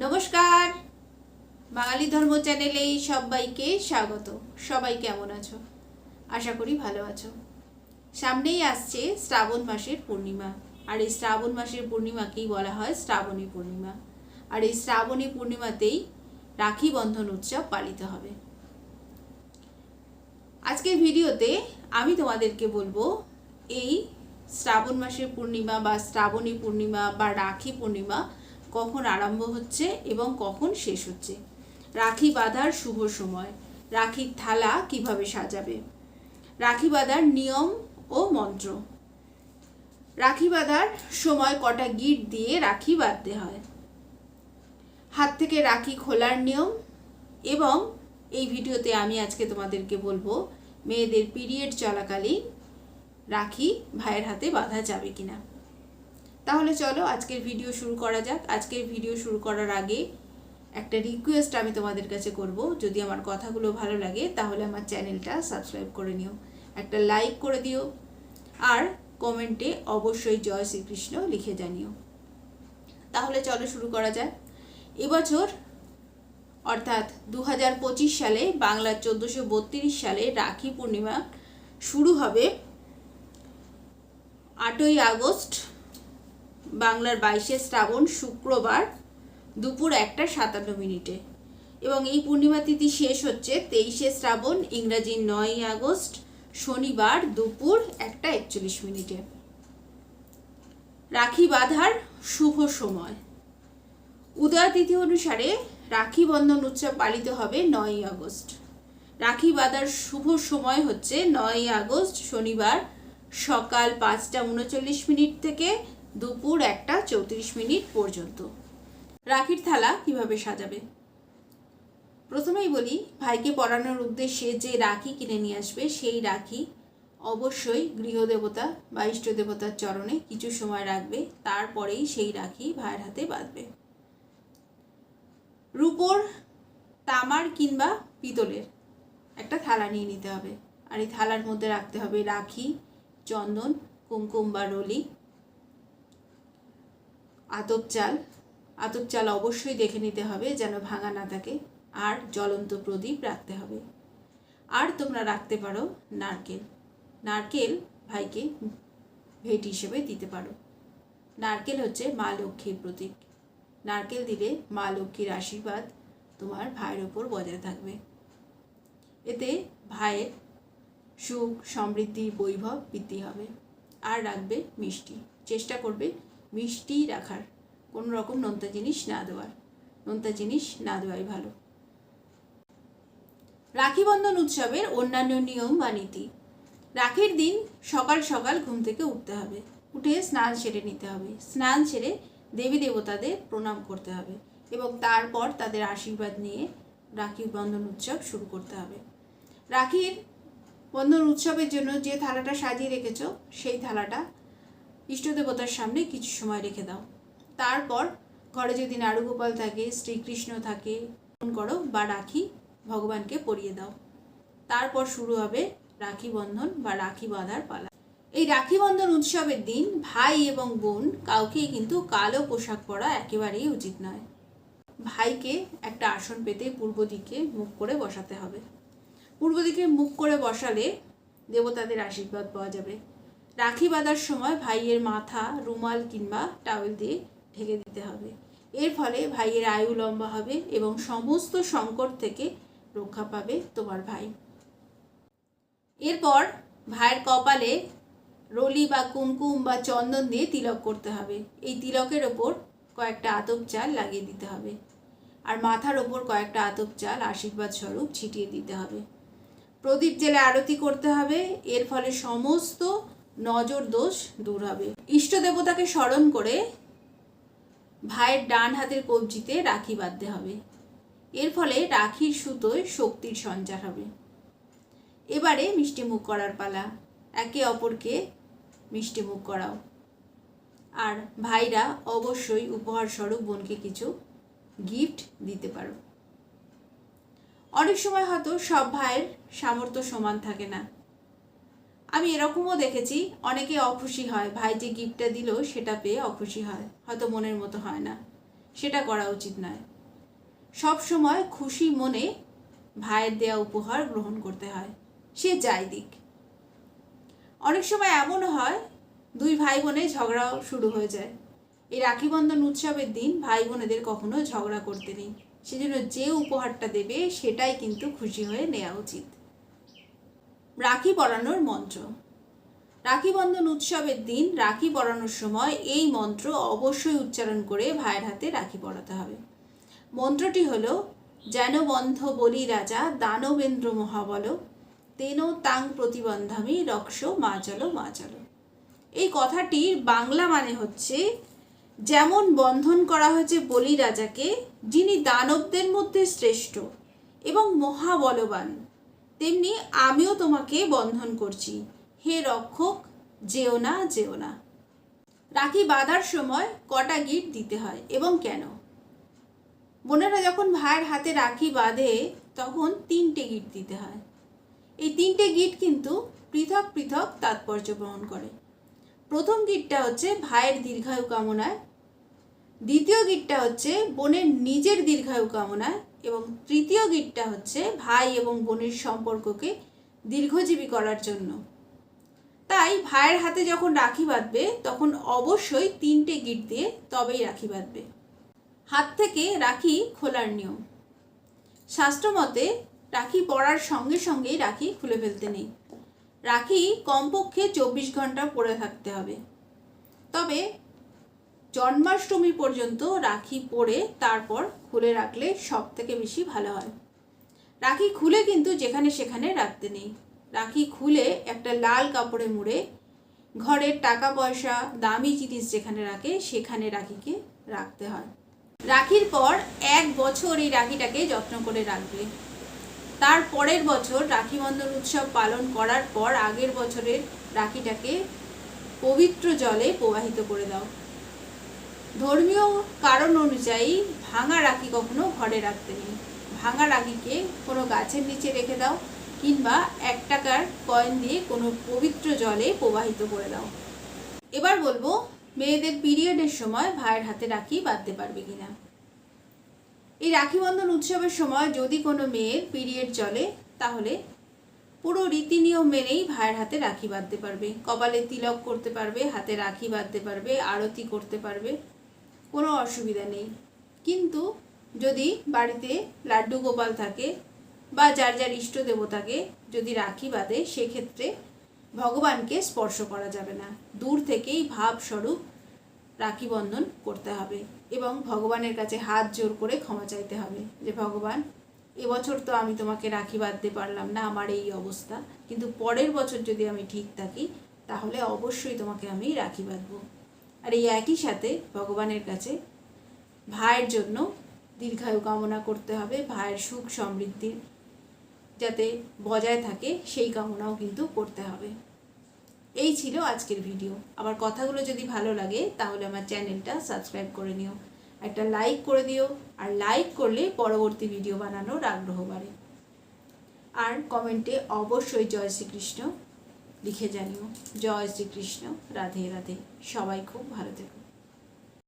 নমস্কার। বাঙালি ধর্ম চ্যানেলে সবাইকে স্বাগত। সবাই কেমন আছো? আশা করি ভালো আছো। সামনেই আসছে শ্রাবণ মাসের পূর্ণিমা। আর এই শ্রাবণ মাসের পূর্ণিমাকেই বলা হয় শ্রাবণী পূর্ণিমা। আর এই শ্রাবণী পূর্ণিমাতেই রাখি বন্ধন উৎসব পালিত হবে। আজকের ভিডিওতে আমি তোমাদেরকে বলব, এই শ্রাবণ মাসের পূর্ণিমা বা শ্রাবণী পূর্ণিমা বা রাখি পূর্ণিমা কখন আরম্ভ হচ্ছে এবং কখন শেষ হচ্ছে? রাখি বাঁধার শুভ সময়। রাখির থালা কীভাবে সাজাবে? রাখি বাঁধার নিয়ম ও মন্ত্র। রাখি বাঁধার সময় কটা গিট দিয়ে রাখি বাঁধতে হয়? হাত থেকে রাখি খোলার নিয়ম এবং এই ভিডিওতে আমি আজকে তোমাদেরকে বলব, মেয়েদের পিরিয়ড চলাকালীন রাখি ভাইয়ের হাতে বাঁধা যাবে কিনা। তাহলে চলো আজকের ভিডিও শুরু করা যাক। আজকের ভিডিও শুরু করার আগে একটা রিকোয়েস্ট আমি তোমাদের কাছে করব। যদি আমার কথাগুলো ভালো লাগে, তাহলে আমার চ্যানেলটা সাবস্ক্রাইব করে নিও। একটা লাইক করে দিও। আর কমেন্টে অবশ্যই জয় শ্রীকৃষ্ণ লিখে জানিও। তাহলে চলো শুরু করা যাক। এবছর, অর্থাৎ দু হাজার পঁচিশ সালে বাংলার চোদ্দোশো সালে রাখি পূর্ণিমা শুরু হবে আটই আগস্ট বাংলার বাইশে শ্রাবণ শুক্রবার দুপুর একটা সাতান্ন মিনিটে। এবং এই পূর্ণিমা তিথি শেষ হচ্ছে তেইশে শ্রাবণ, ইংরাজি নয় আগস্ট, শনিবার দুপুর একটা একচল্লিশ মিনিটে। রাখি বাঁধার শুভ সময়। উদয় তিথি অনুসারে রাখি বন্ধন উৎসব পালিত হবে নয়ই আগস্ট। রাখি বাঁধার শুভ সময় হচ্ছে নয়ই আগস্ট, শনিবার সকাল পাঁচটা উনচল্লিশ মিনিট থেকে দুপুর একটা চৌত্রিশ মিনিট পর্যন্ত। রাখির থালা কীভাবে সাজাবে? প্রথমেই বলি, ভাইকে পরানোর উদ্দেশ্যে যে রাখি কিনে নিয়ে আসবে, সেই রাখি অবশ্যই গৃহদেবতা বা ইষ্ট দেবতার চরণে কিছু সময় রাখবে, তারপরেই সেই রাখি ভাইয়ের হাতে বাঁধবে। রূপোর তামার কিংবা পিতলের একটা থালা নিয়ে নিতে হবে। আর এই থালার মধ্যে রাখতে হবে রাখি, চন্দন, কুমকুম বা রলি আতপ চাল। আতপ চাল অবশ্যই দেখে নিতে হবে যেন ভাঙা না থাকে। আর জ্বলন্ত প্রদীপ রাখতে হবে। আর তোমরা রাখতে পারো নারকেল। নারকেল ভাইকে ভেট হিসেবে দিতে পারো। নারকেল হচ্ছে মা লক্ষ্মীর প্রতীক। নারকেল দিলে মা লক্ষ্মীর আশীর্বাদ তোমার ভাইয়ের ওপর বজায় থাকবে। এতে ভাইয়ের সুখ, সমৃদ্ধি, বৈভব বৃদ্ধি হবে। আর রাখবে মিষ্টি। চেষ্টা করবে মিষ্টি রাখার। কোনো রকম নোনতা জিনিস না দেওয়ার। নোনতা জিনিস না দেওয়াই ভালো। রাখি বন্ধন উৎসবের অন্যান্য নিয়ম বা নীতি। রাখির দিন সকাল সকাল ঘুম থেকে উঠতে হবে। উঠে স্নান সেরে নিতে হবে। স্নান সেরে দেবী দেবতাদের প্রণাম করতে হবে এবং তারপর তাদের আশীর্বাদ নিয়ে রাখি বন্ধন উৎসব শুরু করতে হবে। রাখির বন্ধন উৎসবের জন্য যে থালাটা সাজিয়ে রেখেছো, সেই থালাটা ইষ্ট দেবতার সামনে কিছু সময় রেখে দাও। তারপর ঘরে যদি নাড়ুগোপাল থাকে, শ্রীকৃষ্ণ থাকে করো বা রাখি ভগবানকে পরিয়ে দাও। তারপর শুরু হবে রাখি বন্ধন বা রাখি বাঁধার পালা। এই রাখি বন্ধন উৎসবের দিন ভাই এবং বোন কাউকেই কিন্তু কালো পোশাক পরা একেবারেই উচিত নয়। ভাইকে একটা আসন পেতে পূর্ব দিকে মুখ করে বসাতে হবে। পূর্ব দিকে মুখ করে বসালে দেবতাদের আশীর্বাদ পাওয়া যাবে। রাখি বাঁধার সময় ভাইয়ের মাথা, রুমাল কিংবা টাওয়েল দিয়ে ঢেকে দিতে হবে। এর ফলে ভাইয়ের আয়ু লম্বা হবে এবং সমস্ত সংকট থেকে রক্ষা পাবে তোমার ভাই। এরপর ভাইয়ের কপালে রলি বা কুমকুম বা চন্দন দিয়ে তিলক করতে হবে। এই তিলকের ওপর কয়েকটা আতপ চাল লাগিয়ে দিতে হবে। আর মাথার ওপর কয়েকটা আতপ চাল আশীর্বাদ স্বরূপ ছিটিয়ে দিতে হবে। প্রদীপ জেলে আরতি করতে হবে। এর ফলে সমস্ত নজর দোষ দূর হবে। ইষ্ট দেবতাকে স্মরণ করে ভাইয়ের ডান হাতের কবজিতে রাখি বাঁধতে হবে। এর ফলে রাখির সুতোয় শক্তির সঞ্চার হবে। এবারে মিষ্টি মুখ করার পালা। একে অপরকে মিষ্টি মুখ করাও। আর ভাইরা অবশ্যই উপহার স্বরূপ বোনকে কিছু গিফট দিতে পারো। অনেক সময় হয়তো সব ভাইয়ের সামর্থ্য সমান থাকে না। আমি এরকমও দেখেছি, অনেকে অখুশি হয়। ভাই যে গিফটটা দিল সেটা পেয়ে অখুশি হয়। হয়তো মনের মতো হয় না। সেটা করা উচিত নয়। সব সময় খুশি মনে ভাইয়ের দেয়া উপহার গ্রহণ করতে হয়। সে যাই দিক। অনেক সময় এমনও হয়, দুই ভাই বোনে ঝগড়াও শুরু হয়ে যায়। এই রাখি বন্ধন উৎসবের দিন ভাই বোনেদের কখনো ঝগড়া করতে নেই। সেজন্য যে উপহারটা দেবে সেটাই কিন্তু খুশি হয়ে নেওয়া উচিত। রাখি পরানোর মন্ত্র। রাখি বন্ধন উৎসবের দিন রাখি পরানোর সময় এই মন্ত্র অবশ্যই উচ্চারণ করে ভাইয়ের হাতে রাখি পরাতে হবে। মন্ত্রটি হল, যেন বন্ধ বলি রাজা, দানবেন্দ্র মহাবল, তেন তাং প্রতিবন্ধামী রক্ষ মা চলো মা চলো এই কথাটির বাংলা মানে হচ্ছে, যেমন বন্ধন করা হয়েছে বলি রাজাকে, যিনি দানবদের মধ্যে শ্রেষ্ঠ এবং মহাবলবান। তেমনি আমিও তোমাকে বন্ধন করছি। হে রক্ষক, যেও না যেও না। রাখি বাঁধার সময় কটা গিট দিতে হয় এবং কেন? বোনেরা যখন ভাইয়ের হাতে রাখি বাঁধে, তখন তিনটে গিট দিতে হয়। এই তিনটে গিট কিন্তু পৃথক পৃথক তাৎপর্য বহন করে। প্রথম গিটটা হচ্ছে ভাইয়ের দীর্ঘায়ু কামনায় দ্বিতীয় গিটটা হচ্ছে বোনের নিজের দীর্ঘায়ু কামনা এবং তৃতীয় গিটটা হচ্ছে ভাই এবং বোনের সম্পর্ককে দীর্ঘজীবী করার জন্য। তাই ভাইয়ের হাতে যখন রাখি বাঁধবে, তখন অবশ্যই তিনটে গিট দিয়ে তবেই রাখি বাঁধবে। হাত থেকে রাখি খোলার নিয়ম। শাস্ত্রমতে রাখি পরার সঙ্গে সঙ্গেই রাখি খুলে ফেলতে নেই। রাখি কমপক্ষে চব্বিশ ঘণ্টা পরে থাকতে হবে। তবে জন্মাষ্টমী পর্যন্ত রাখি পরে তারপর খুলে রাখলে সব থেকে বেশি ভালো হয়। রাখি খুলে কিন্তু যেখানে সেখানে রাখতে নেই। রাখি খুলে একটা লাল কাপড়ে মুড়ে ঘরের টাকা পয়সা, দামি জিনিস যেখানে রাখে সেখানে রাখিকে রাখতে হয়। রাখির পর এক বছর এই রাখিটাকে যত্ন করে রাখবে। তার পরের বছর রাখি বন্ধন উৎসব পালন করার পর আগের বছরের রাখিটাকে পবিত্র জলে প্রবাহিত করে দাও। ধর্মীয় কারণ অনুযায়ী ভাঙা রাখি কখনো ঘরে রাখতে নেই ভাঙা রাখিকে কোনো গাছের নিচে রেখে দাও কিংবা এক টাকার কয়েন দিয়ে কোনো পবিত্র জলে প্রবাহিত করে দাও। এবার বলব, মেয়েদের পিরিয়ডের সময় ভাইয়ের হাতে রাখি বাঁধতে পারবে কিনা। এই রাখি বন্ধন উৎসবের সময় যদি কোনো মেয়ের পিরিয়ড চলে, তাহলে পুরো রীতি নিয়ম মেনেই ভাইয়ের হাতে রাখি বাঁধতে পারবে। কপালে তিলক করতে পারবে, হাতে রাখি বাঁধতে পারবে, আরতি করতে পারবে। কোনো অসুবিধা নেই। কিন্তু যদি বাড়িতে লাড্ডু গোপাল থাকে বা যার যার ইষ্ট দেবতাকে যদি রাখি বাঁধে, সেক্ষেত্রে ভগবানকে স্পর্শ করা যাবে না। দূর থেকেই ভাবস্বরূপ রাখি বন্ধন করতে হবে এবং ভগবানের কাছে হাত জোর করে ক্ষমা চাইতে হবে যে, ভগবান এবছর তো আমি তোমাকে রাখি বাঁধতে পারলাম না, আমার এই অবস্থা। কিন্তু পরের বছর যদি আমি ঠিক থাকি, তাহলে অবশ্যই তোমাকে আমি রাখি বাঁধবো। আর এই একই সাথে ভগবানের কাছে ভাইয়ের জন্য দীর্ঘায়ু কামনা করতে হবে, ভাইয়ের সুখ সমৃদ্ধির যাতে বজায় থাকে সেই কামনাও কিন্তু করতে হবে। এই ছিল আজকের ভিডিও। আমার কথাগুলো যদি ভালো লাগে তাহলে আমার চ্যানেলটা সাবস্ক্রাইব করে নিও। একটা লাইক করে দিও আর লাইক করলে পরবর্তী ভিডিও বানানোর আগ্রহ বাড়ে। আর কমেন্টে অবশ্যই জয় শ্রীকৃষ্ণ। লিখে জানিও। জয় শ্রীকৃষ্ণ। রাধে রাধে। সবাই খুব ভালো থেকো।